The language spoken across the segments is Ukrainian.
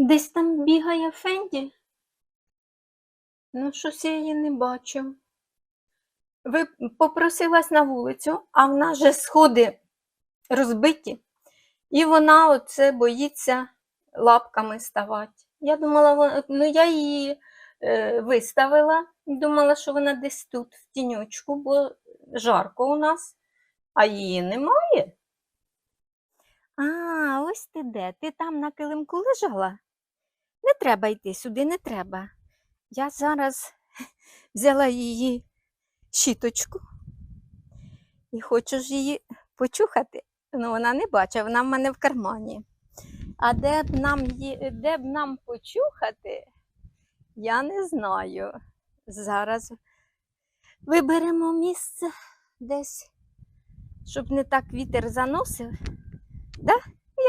Десь там бігає Фенді. Ну, щось я її не бачу. Ви попросилась на вулицю, а в нас же сходи розбиті, і вона оце боїться лапками ставати. Я думала, ну я її е, виставила, думала, що вона десь тут, в тіньочку, бо жарко у нас, а її немає. А, ось ти де. Ти там на килимку лежала? Не треба йти сюди, не треба. Я зараз взяла її щіточку і хочу ж її почухати. Ну, вона не бачить, вона в мене в кармані. А де б нам, ї- де б нам почухати, я не знаю. Зараз виберемо місце десь, щоб не так вітер заносив. Да?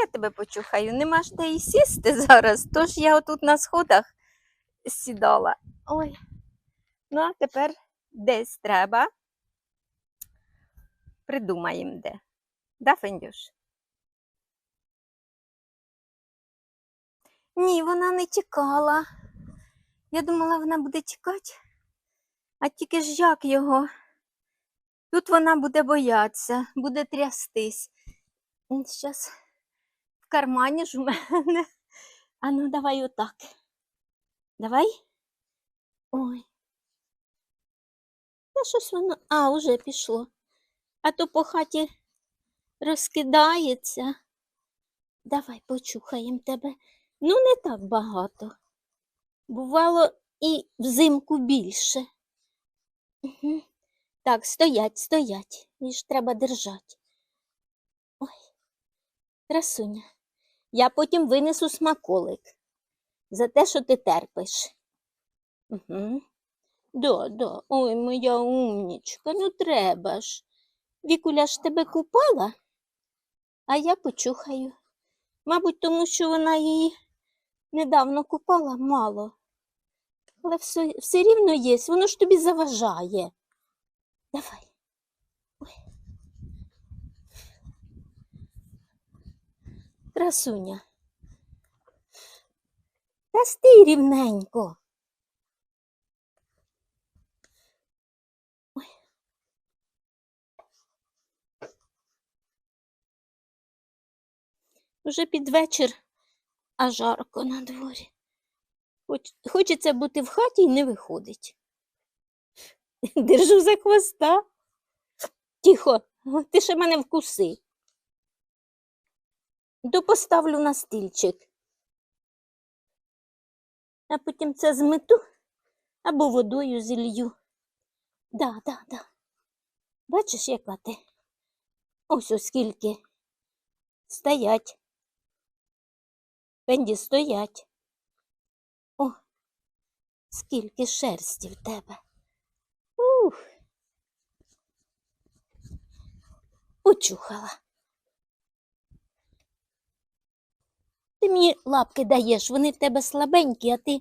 Я тебе почухаю. Нема ж де і сісти зараз, тож я отут на сходах сідала. Ой. Ну, а тепер десь треба. Придумаємо де. Да, Фендюш? Ні, вона не тікала. Я думала, вона буде тікати. А тільки ж як його? Тут вона буде боятися, буде трястись. Зараз кармані ж у мене. А ну давай отак. Давай. Ой. Та щось воно. А, уже пішло. А то по хаті розкидається. Давай почухаємо тебе. Ну, не так багато. Бувало і взимку більше. Угу. Так, стоять, стоять. Ж треба держати. Ой, красуня. Я потім винесу смаколик за те, що ти терпиш. Угу. Да, да. Ой, моя умнічка, ну треба ж. Вікуля ж тебе купала, а я почухаю. Мабуть, тому що вона її недавно купала мало. Але все, все рівно є, воно ж тобі заважає. Давай. Красуня. Та стій рівненько. Уже під вечір, а жарко на дворі. Хоч, хочеться бути в хаті і не виходить. Держу за хвоста. Тихо, ти ще мене вкуси. То поставлю на стільчик. А потім це змету або водою зілью. Да, да, да. Бачиш, яка ти? Ось оскільки. Стоять. Пенді стоять. О, скільки шерсті в тебе. Ух. Почухала. Ти мені лапки даєш, вони в тебе слабенькі, а ти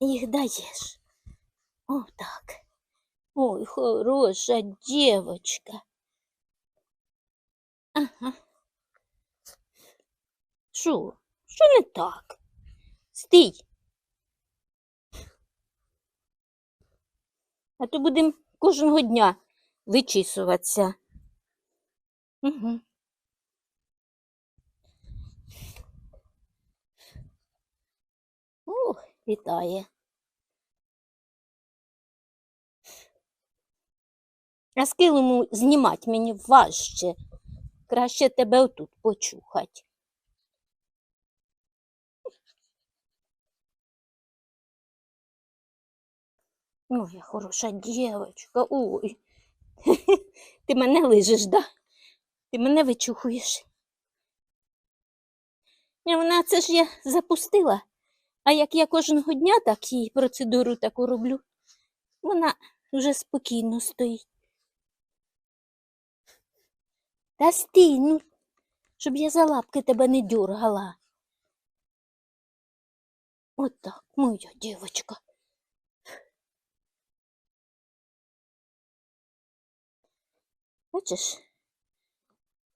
їх даєш. О, так. Ой, хороша дівочка. Ага. Що? Що не так? Стій. А то будемо кожного дня вичісуватися. Угу. Ух, вітає. А з килиму знімати мені важче. Краще тебе отут почухать. Моя хороша дівчинка. Ой. Ти мене лижеш, да? Ти мене вичухуєш. Вона це ж я запустила. А як я кожного дня так їй процедуру таку роблю, вона вже спокійно стоїть. Та стій, ну, щоб я за лапки тебе не дюргала. От так, моя дівчинка. Бачиш,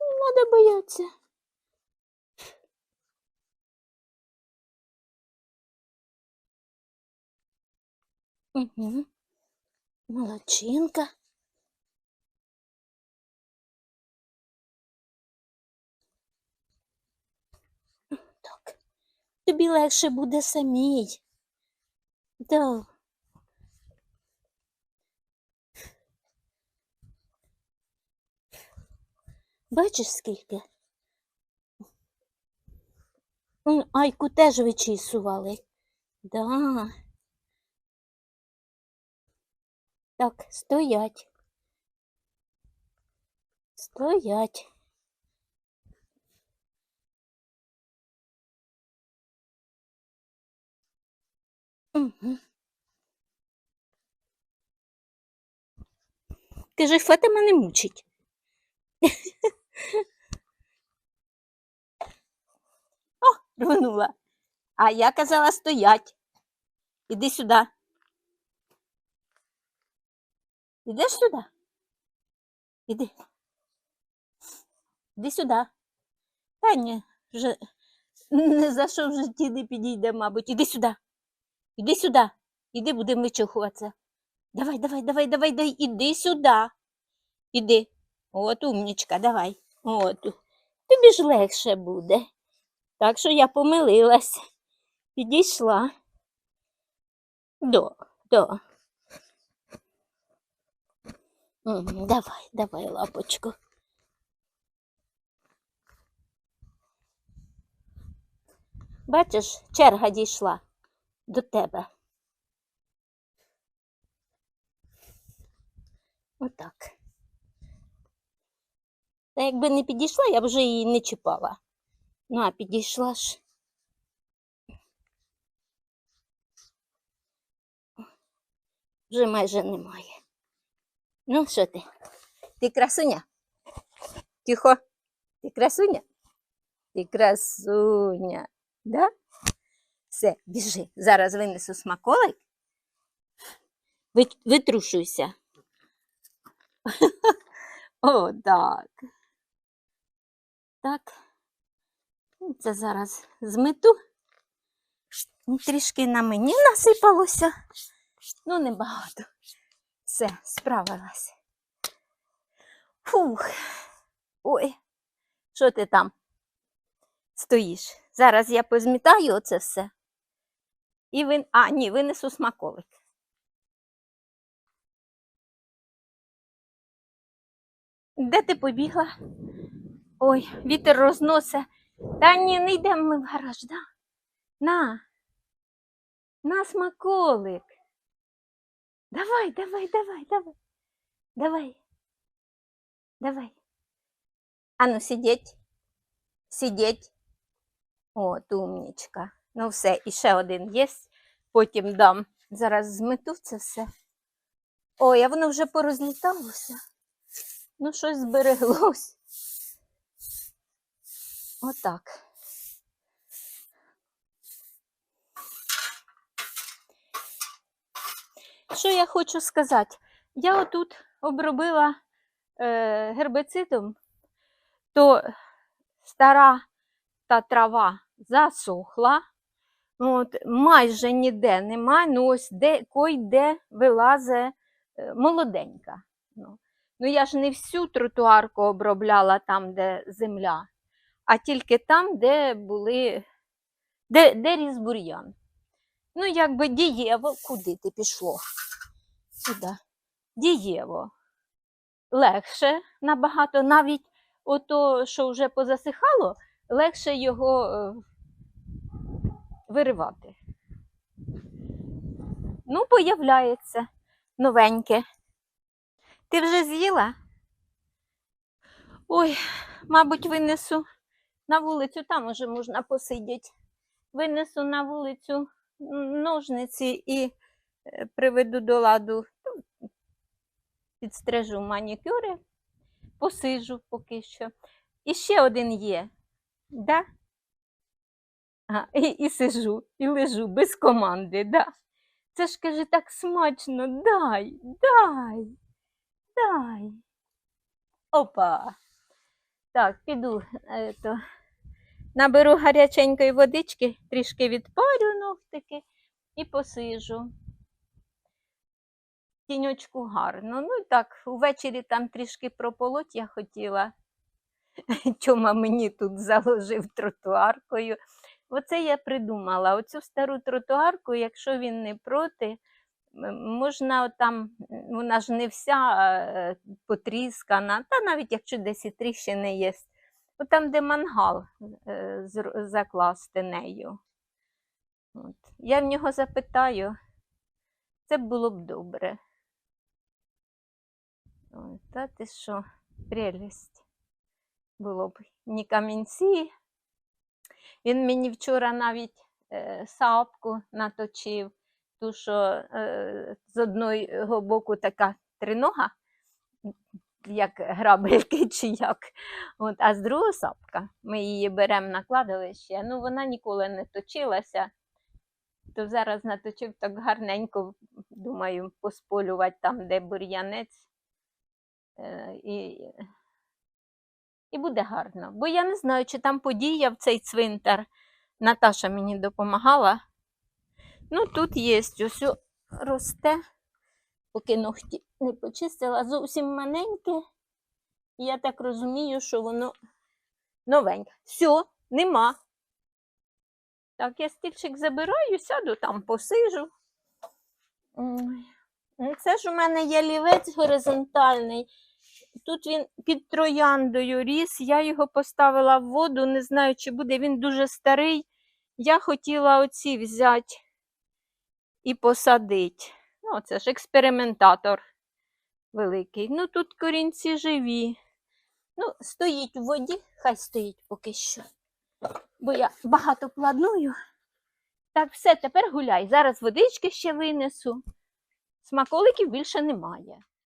не треба боятися. Угу. Молодчинка. Так. Тобі легше буде самій. Да. Бачиш скільки? Айку теж вичісували. Да. Так, стоять. Стоять. Угу. Кажи, Фата мене мучить. О, рванула. А я казала стоять. Іди сюди. Ідеш сюди? Іди. Іди сюди. Та ні, вже не за що в житті не підійде, мабуть. Іди сюди. Іди сюди. Іди будемо вичухуватися. Давай, давай, давай, давай, давай, іди сюди. Іди. От умнічка, давай. От. Тобі ж легше буде. Так що я помилилась. Підійшла. До, до. Давай, давай, лапочку. Бачиш, черга дійшла до тебе. Отак. Та якби не підійшла, я б вже її не чіпала. Ну, а підійшла ж. Вже майже немає. Ну, що ти? Ти красуня? Тихо. Ти красуня? Ти красуня. Да? Все, біжи. Зараз винесу смаколик. Вит- Витрушуйся. О, так. Так. Ну, Це зараз змету. Трішки на мені насипалося. Ну, небагато. Все, справилась. Фух. Ой, що ти там стоїш? Зараз я позмітаю оце все. І вин... А, ні, винесу смаколик. Де ти побігла? Ой, вітер розносить. Та ні, не йдемо ми в гараж, да? На. На смаколик. Давай, давай, давай, давай. Давай. Давай. Ану, сидіть. Сидіть. От, умнічка. Ну все, і ще один є. Потім дам. Зараз змету це все. Ой, а воно вже порозліталося. Ну, щось збереглось. Отак. Що я хочу сказати? Я отут обробила е, гербицидом, то стара та трава засохла. От, майже ніде немає, ну ось де кой-де вилазе е, молоденька. Ну. ну я ж не всю тротуарку обробляла там, де земля, а тільки там, де були, де, де ріс бур'ян. Ну, якби дієво, куди ти пішло? Сюди. Дієво. Легше набагато, навіть ото, що вже позасихало, легше його е, виривати. Ну, появляється новеньке. Ти вже з'їла? Ой, мабуть, винесу на вулицю, там уже можна посидіти. Винесу на вулицю ножниці і е, приведу до ладу, ну, підстрижу манікюри, посижу поки що. І ще один є. Да? А, і, і сижу, і лежу без команди, да. Це ж каже так смачно. Дай, дай, дай. Опа. Так, піду е, то, наберу гаряченької водички, трішки відпарю ногтики і посижу. тіньочку гарно. Ну і так, увечері там трішки прополоть я хотіла. Тьома мені тут заложив тротуаркою. Оце я придумала. Оцю стару тротуарку, якщо він не проти, можна там, вона ж не вся е, потріскана, та навіть якщо десь і тріщини є. От там, де мангал е, закласти нею. От. Я в нього запитаю, це було б добре. Ой, та ти що, прелість було б. Ні камінці. Він мені вчора навіть е, сапку наточив, ту, що е, з одного боку така тринога, як грабельки чи як. От, а з другого сапка. Ми її беремо на кладовище. Ну, вона ніколи не точилася. То зараз наточив так гарненько, думаю, посполювати там, де бур'янець. Е, і, і буде гарно. Бо я не знаю, чи там подіяв цей цвинтар. Наташа мені допомагала. Ну, тут є, ось росте, поки ногті не почистила, зовсім маленьке. Я так розумію, що воно новеньке. Все, нема. Так, я стільчик забираю, сяду там, посижу. Ну, Це ж у мене є лівець горизонтальний. Тут він під трояндою ріс. Я його поставила в воду, не знаю, чи буде він дуже старий. Я хотіла оці взяти і посадити. Ну, це ж експериментатор великий. Ну, тут корінці живі. Ну, стоїть в воді, хай стоїть поки що. Бо я багато планую. Так, все, тепер гуляй. Зараз водички ще винесу. Смаколиків більше немає.